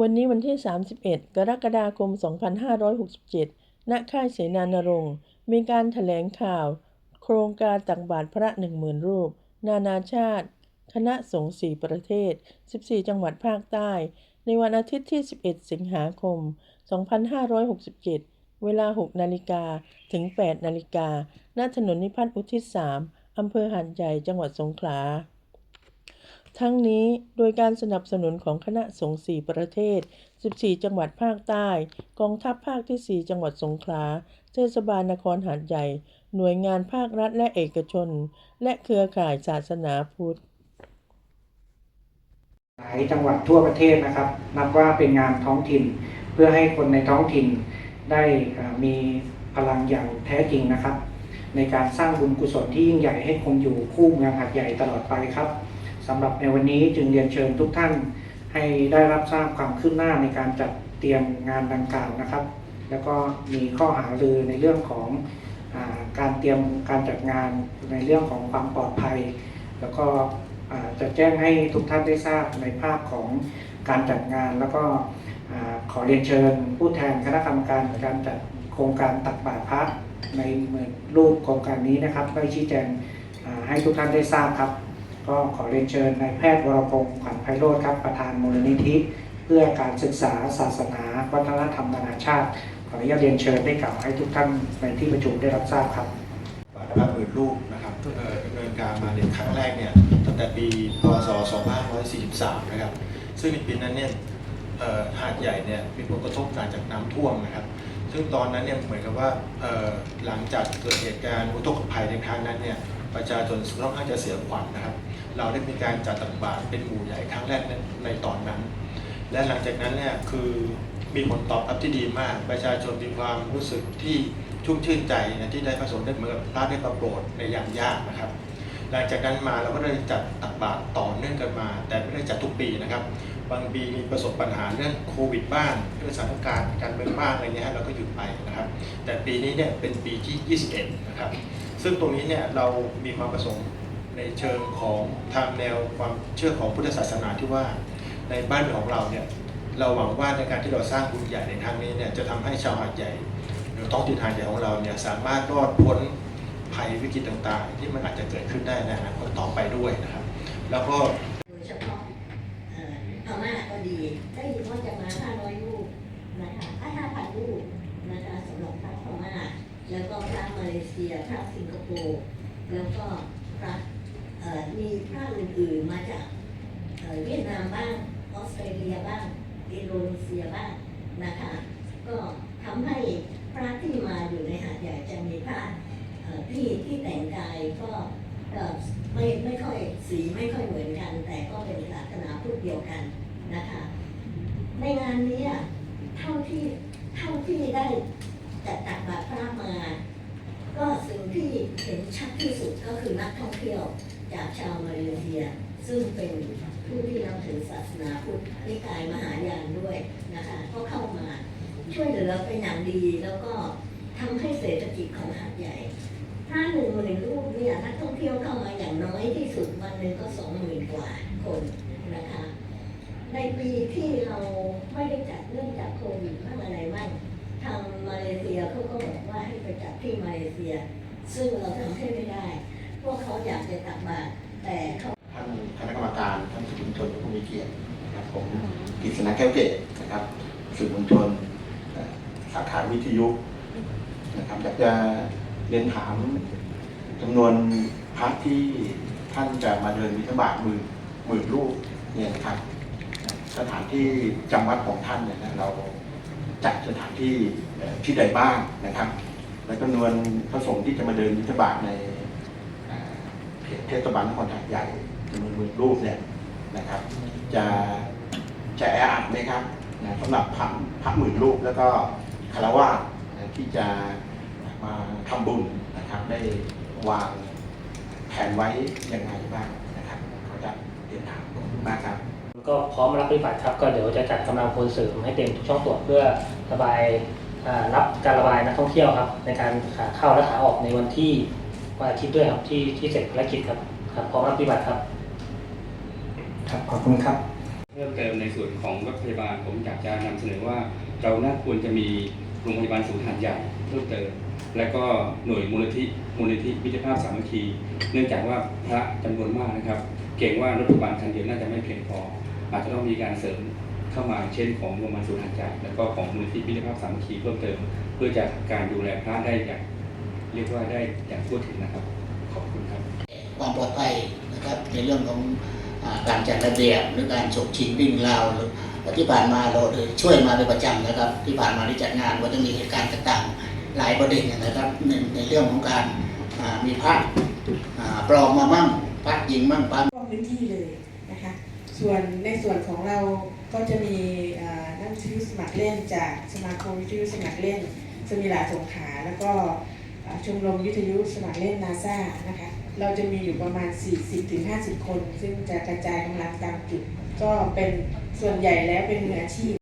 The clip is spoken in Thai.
วันนี้วันที่ 31 กรกฎาคม 2567 ณ ค่ายเสนานรงค์ มีการแถลงข่าว โครงการตักบาตรพระ10,000รูป นานาชาติ คณะสงฆ์4ประเทศ 14 จังหวัดภาคใต้ ในวันอาทิตย์ที่ 11 สิงหาคม 2567 เวลา 6 นาฬิกาถึง 8 นาฬิกา ณ ถนนนิพัฒน์อุทิศ 3 อำเภอหาดใหญ่ จังหวัดสงขลา ทั้งนี้โดยการสนับสนุนของคณะสงฆ์4ประเทศ 14 จังหวัดภาคใต้ กองทัพภาคที่ 4 จังหวัดสงขลา เทศบาลนครหาดใหญ่ หน่วยงานภาครัฐและเอกชน และเครือข่ายศาสนาพุทธ หลายจังหวัดทั่วประเทศนะครับ นับว่าเป็นงานท้องถิ่น เพื่อให้คนในท้องถิ่นได้มีพลังอย่างแท้จริงนะครับ ในการสร้างบุญกุศลที่ยิ่งใหญ่ให้คงอยู่คู่เมืองหัดใหญ่ตลอดไปครับ สำหรับในวันนี้จึงเรียนเชิญทุกท่านให้ได้รับทราบความคืบหน้าในการจัดเตรียมงานดังกล่าวนะครับ แล้วก็มีข้อหารือในเรื่องของอาการเตรียมการจัดงานในเรื่องของความปลอดภัย แล้วก็จะแจ้งให้ทุกท่านได้ทราบในภาพของการจัดงาน แล้วก็อขอเรียนเชิญผู้แทนคณะกรรมการการจัดโครงการตักบาตรพระในรูปโครงการนี้นะครับได้ชี้แจงให้ทุกท่านได้ทราบครับ ก็ขอเรียนเชิญนายแพทย์วรพงศ์ขวัญไพโรธครับประธานมูลนิธิ เพื่อการศึกษาศาสนา วัฒนธรรมนานาชาติ ขออนุญาตเรียนเชิญได้กล่าวให้ทุกท่านในที่ประชุมได้รับทราบครับบาทพระหมื่นรูปนะครับเอ่อดำเนินการมาในครั้งแรกเนี่ยตั้งแต่ปีพศ 2543 นะครับ ซึ่งในปีนั้นเนี่ยเอ่อหาดใหญ่เนี่ยมีผลกระทบหลังจากน้ำท่วมนะครับ ซึ่งตอนนั้นเนี่ยเหมือนกับว่าเอ่อหลังจากเกิดเหตุการณ์อุทกภัยในครั้งนั้นเนี่ย ประชาชนค่อนข้างจะเสียขวัญนะครับ เราได้มีการจัดตักบาตรเป็นหมู่ใหญ่ครั้งแรกในในตอนนั้น และหลังจากนั้นเนี่ยคือมีผลตอบรับที่ดีมาก ประชาชนมีความรู้สึกที่ชุ่มชื่นใจนะที่ได้พระสงฆ์ได้เหมือนกับพระได้ประโปรดในยามยากนะครับ หลังจากนั้นมาเราก็ได้จัดตักบาตรต่อเนื่องกันมา แต่ไม่ได้จัดทุกปีนะครับ บางปีมีประสบปัญหาเรื่องโควิดบ้างเรื่องสถานการณ์การเมืองบ้างอะไรเงี้ยเราก็หยุดไปนะครับ แต่ปีนี้เนี่ยเป็นปีที่ 21 นะครับ ซึ่งตรงนี้เนี่ยเรามีความประสงค์ในเชิงของทางแนวความเชื่อของพุทธศาสนาที่ว่าในบ้านเมืองของเราเนี่ยเราหวังว่าในการที่เราสร้างบุญใหญ่ในครั้งนี้เนี่ยจะทำให้ชาวหาดใหญ่หรือท้องถิ่นหาดใหญ่ของเราเนี่ยสามารถรอดพ้นภัยวิกฤตต่างๆ ที่มันอาจจะเกิดขึ้นได้ในอนาคตต่อไปด้วยนะครับ แล้วก็ โดยเฉพาะเอ่อพม่าก็ดี ได้ยินว่าจะมา 500 รูปนะคะอะ5,000 รูปนะคะสำหรับพระพม่า แล้วก็พระมาเลเซีย พระสิงคโปร์ แล้วก็พระมีพระอื่นๆมาจากเวียดนามบ้าง ออสเตรเลียบ้าง อินโดนีเซียบ้างนะคะ ก็ทำให้พระที่มาอยู่ในหาดใหญ่จะมีพระที่ที่แต่งกายก็ไม่ไม่ค่อยสีไม่ค่อยเหมือนกัน แต่ก็เป็นศาสนาพุทธเดียวกันนะคะ ในงานนี้อะเท่าที่เท่าที่ได้ จัดตักบาตรพระมา ก็สิ่งที่เห็นชัดที่สุดก็คือนักท่องเที่ยวจากชาวมาเลเซีย ซึ่งเป็นผู้ที่นับถือศาสนาพุทธนิกายมหายานด้วยนะคะ ก็เข้ามาช่วยเหลือเป็นอย่างดีแล้วก็ทำให้เศรษฐกิจของหาดใหญ่ ถ้าหนึ่งหมื่นรูปเนี่ยนักท่องเที่ยวเข้ามาอย่างน้อยที่สุดวันหนึ่งก็สองหมื่นกว่าคนนะคะ ในปีที่เราไม่ได้จัดเรื่องจากโควิดบ้างอะไรบ้างางมาเลเซียเขาก็บอกว่าให้ไปจัดที่มาเลเซีย ซึ่งเราทำให้ไม่ได้ พวกเขาอยากจะกลับมา แต่เขาท่านคณะกรรมการท่านสื่อมวลชนผู้มีเกียรตินะครับผมกฤษณะแก้วเกตนะครับสื่อมวลชนสาขาวิทยุนะครับอยากจะเรียนถามจำนวนพระที่ท่านจะมาเดินวิทบาทหมื่นหมื่นรูปเนี่ยนะครับ สถานที่จำวัดของท่านเนี่ยนะเรา จัดสถานที่ที่ใดบ้างนะครับ และจำนวนพระสงฆ์ที่จะมาเดินวิทธบาทในเขตเทศบาลนครหาดใหญ่จำนวนหมื่นรูปเนี่ยนะครับ จะจะแออัดไหมครับนะสำหรับพระพระหมื่นรูปแล้วก็คารวะที่จะมาทำบุญนะครับ ได้วางแผนไว้ยังไงบ้างนะครับขอจะเรียนถามขอบคุณมากครับ ก็พร้อมรับปฏิบัติครับก็เดี๋ยวจะจัดกำลังพลเสริมให้เต็มทุกช่องตรวจเพื่อระบายอ่ารับการระบายนักท่องเที่ยวครับ ในการขาเข้าและขาออกในวันที่วันอาทิตย์ด้วยครับที่ที่เสร็จภารกิจครับครับพร้อมรับปฏิบัติครับครับขอบคุณครับ เพิ่มเติมในส่วนของรถพยาบาลผมอยากจะนำเสนอว่า เราน่าควรจะมีโรงพยาบาลศูนย์หัดใหญ่เพิ่มเติมและก็หน่วยมูลนิธิมูลนิธิมิตรภาพสามัคคี เนื่องจากว่าพระจำนวนมากนะครับ เก่งว่ารถพยาบาลคันเดียวน่าจะไม่เพียงพอ อาจจะต้องมีการเสริมเข้ามาเช่นของโรงพยาบาลศูนย์หัดใหญ่แล้วก็ของมูลนิธิมิตรภาพสามัคคีเพิ่มเติม เพื่อจะการดูแลพระได้อย่างเรียกว่าได้อย่างทั่วถึงนะครับ ขอบคุณครับ ความปลอดภัยนะครับในเรื่องของอาการจัดระเบียบหรือการฉกชิงวิ่งราวหรือที่ผ่านมาเราได้ช่วยมาเป็นประจำนะครับ ที่ผ่านมาที่จัดงานก็จะมีเหตุการณ์ต่างๆ หลายประเด็นนะครับในในเรื่องของการอ่ามีพระอ่าปลอมมามั่งพระยิงมั่งพระรอบพื้นที่เลยนะคะ ส่วนในส่วนของเราก็จะมีนักวิทยุสมัครเล่น จากสมาคมวิทยุสมัครเล่น สมิลาสงขาแล้วก็ชมรมวิทยุสมัครเล่นนาซานะคะ เราจะมีอยู่ประมาณ 40-50 คน ซึ่งจะกระจายกำลังตามจุด ก็เป็นส่วนใหญ่แล้วเป็นมืออาชีพ